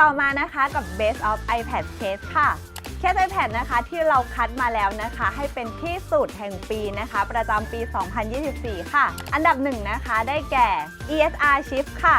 ต่อมานะคะกับ Base of iPad Case ค่ะ เคส iPad นะคะที่เราคัดมาแล้วนะคะ ให้เป็นที่สุดแห่งปีนะคะ ประจำปี 2024 ค่ะ อันดับ1นะคะได้แก่ ESR Chip ค่ะ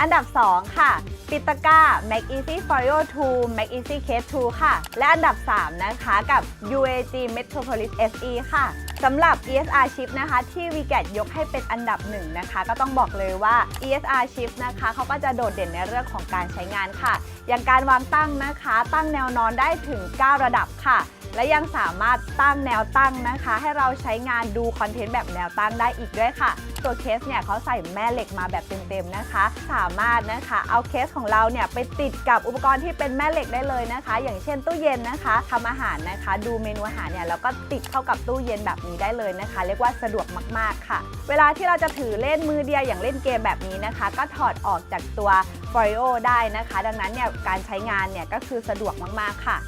อันดับ 2 ค่ะปิตก้า Mac Easy Folio 2 Mac Easy Case 2 ค่ะ และอันดับ 3 นะคะกับ UAG Metropolis SE ค่ะ สำหรับ ESR Chip นะคะ ที่ VGAT ยกให้เป็นอันดับหนึ่งนะคะ ก็ต้องบอกเลยว่า ESR Chip นะคะเขาก็จะโดดเด่นในเรื่องของการใช้งานค่ะ อย่างการวางตั้งนะคะ ตั้งแนวนอนได้ถึง 9 ระดับค่ะ และยังสามารถตั้งแนวตั้งนะคะ ให้เราใช้งานดูคอนเทนต์แบบแนวตั้งได้อีกด้วยค่ะ ตัวเคสเนี่ยเขาใส่แม่เหล็กมาแบบเต็มๆนะคะ สามารถนะคะเอาเคสของเราเนี่ยไปติดกับอุปกรณ์ที่เป็นแม่เหล็กได้เลยนะคะ อย่างเช่นตู้เย็นนะคะทำอาหารนะคะ ดูเมนูอาหารเนี่ยแล้วก็ติดเข้ากับตู้เย็นแบบนี้ได้เลยนะคะ เรียกว่าสะดวกมากๆค่ะ เวลาที่เราจะถือเล่นมือเดียวอย่างเล่นเกมแบบนี้นะคะ ก็ถอดออกจากตัว f o r i o ได้นะคะ ดังนั้นเนี่ยการใช้งานเนี่ยก็คือสะดวกมากๆค่ะ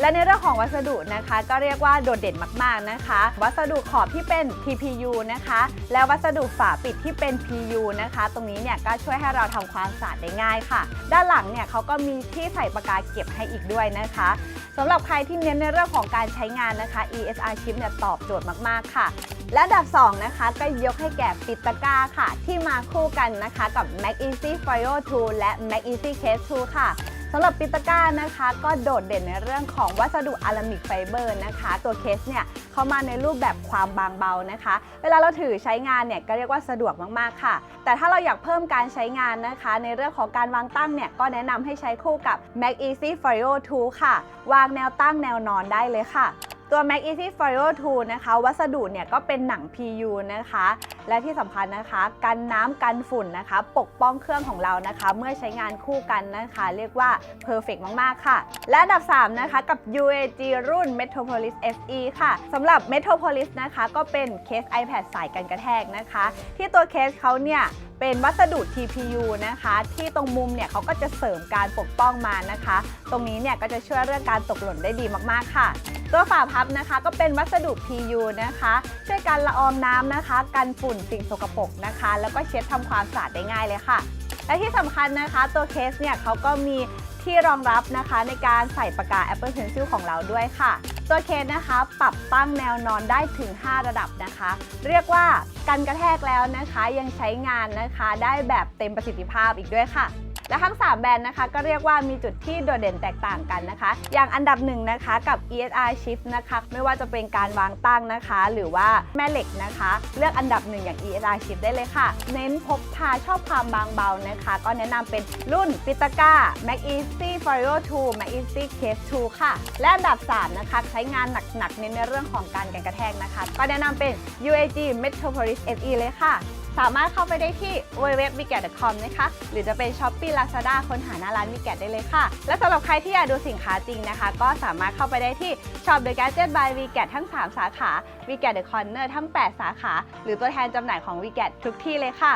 และในเรื่องของวัสดุนะคะ ก็เรียกว่าโดดเด่นมากๆนะคะ วัสดุขอบที่เป็น TPU นะคะ และวัสดุฝาปิดที่เป็น PU นะคะ ตรงนี้เนี่ยก็ช่วยให้เราทำความสะอาดได้ง่ายค่ะ ด้านหลังเนี่ยเขาก็มีที่ใส่ปากกาเก็บให้อีกด้วยนะคะสำหรับใครที่เน้นในเรื่องของการใช้งานนะคะ ESR Chip เนี่ยตอบโจทย์มากๆค่ะ และอันดับ 2 นะคะ ก็ยกให้แก่ปิตก้าค่ะ ที่มาคู่กันนะคะกับ Mac Easy Folio 2 และ Mac Easy Case 2 ค่ะ สำหรับปิตาก้านะคะ ก็โดดเด่นในเรื่องของวัสดุอะลามิกไฟเบอร์นะคะ ตัวเคสเนี่ยเข้ามาในรูปแบบความบางเบานะคะ เวลาเราถือใช้งานเนี่ยก็เรียกว่าสะดวกมากๆค่ะ แต่ถ้าเราอยากเพิ่มการใช้งานนะคะ ในเรื่องของการวางตั้งเนี่ยก็แนะนำให้ใช้คู่กับ Mac Easy Folio 2ค่ะ วางแนวตั้งแนวนอนได้เลยค่ะ ตัว Mac Easy Folio 2นะคะ วัสดุเนี่ยก็เป็นหนัง PU นะคะ และที่สำคัญนะคะ กันน้ำกันฝุ่นนะคะ ปกป้องเครื่องของเรานะคะ เมื่อใช้งานคู่กันนะคะ เรียกว่า perfect มาก ๆ ค่ะ และอันดับ 3 นะคะ กับ UAG รุ่น Metropolis SE ค่ะสำหรับ Metropolis นะคะ ก็เป็นเคส iPad สายกันกระแทกนะคะ ที่ตัวเคสเขาเนี่ย เป็นวัสดุ TPU นะคะ ที่ตรงมุมเนี่ยเขาก็จะเสริมการปกป้องมานะคะ ตรงนี้เนี่ยก็จะช่วยเรื่องการตกหล่นได้ดีมากๆค่ะ ตัวฝาพับนะคะก็เป็นวัสดุ PU นะคะ ช่วยกันละอองน้ำนะคะ กันฝุ่นสิ่งสกปรกนะคะ แล้วก็เช็ดทำความสะอาดได้ง่ายเลยค่ะ และที่สำคัญนะคะตัวเคสเนี่ยเขาก็มีที่รองรับนะคะในการใส่ปากกา Apple Pencil ของเราด้วยค่ะ ตัวเคสนะคะปรับตั้งแนวนอนได้ถึง 5 ระดับนะคะ เรียกว่ากันกระแทกแล้วนะคะยังใช้งานนะคะ ได้แบบเต็มประสิทธิภาพอีกด้วยค่ะ และทั้ง 3 แบรนด์นะคะ ก็เรียกว่ามีจุดที่โดดเด่นแตกต่างกันนะคะ อย่างอันดับหนึ่งนะคะกับ ESR Shift นะคะไม่ว่าจะเป็นการวางตั้งนะคะ หรือว่าแม่เหล็กนะคะ เลือกอันดับหนึ่งอย่าง ESR Shift ได้เลยค่ะ เน้นพกพาชอบความบางเบานะคะ ก็แนะนำเป็นรุ่น p i t a g a Mac Easy Folio 2 Mac Easy Case 2 ค่ะ และอันดับ 3 นะคะ ใช้งานหนักๆเน้นในเรื่องของการกันกระแทกนะคะ ก็แนะนำเป็น UAG Metropolis SE เลยค่ะ สามารถเข้าไปได้ที่ www.vicat.com นะคะ หรือจะเป็น Shopee Lazada ค้นหาหน้าร้าน Vicat ได้เลยค่ะ และสำหรับใครที่อยากดูสินค้าจริงนะคะ ก็สามารถเข้าไปได้ที่ Shop The Gadget by Vicat ทั้ง 3 สาขา Vicat The Corner ทั้ง 8 สาขา หรือตัวแทนจำหน่ายของ Vicat ทุกที่เลยค่ะ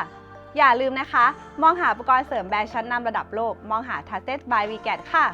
อย่าลืมนะคะ มองหาอุปกรณ์เสริมแบรนด์ชั้นนำระดับโลก มองหา Trusted by Vicat ค่ะ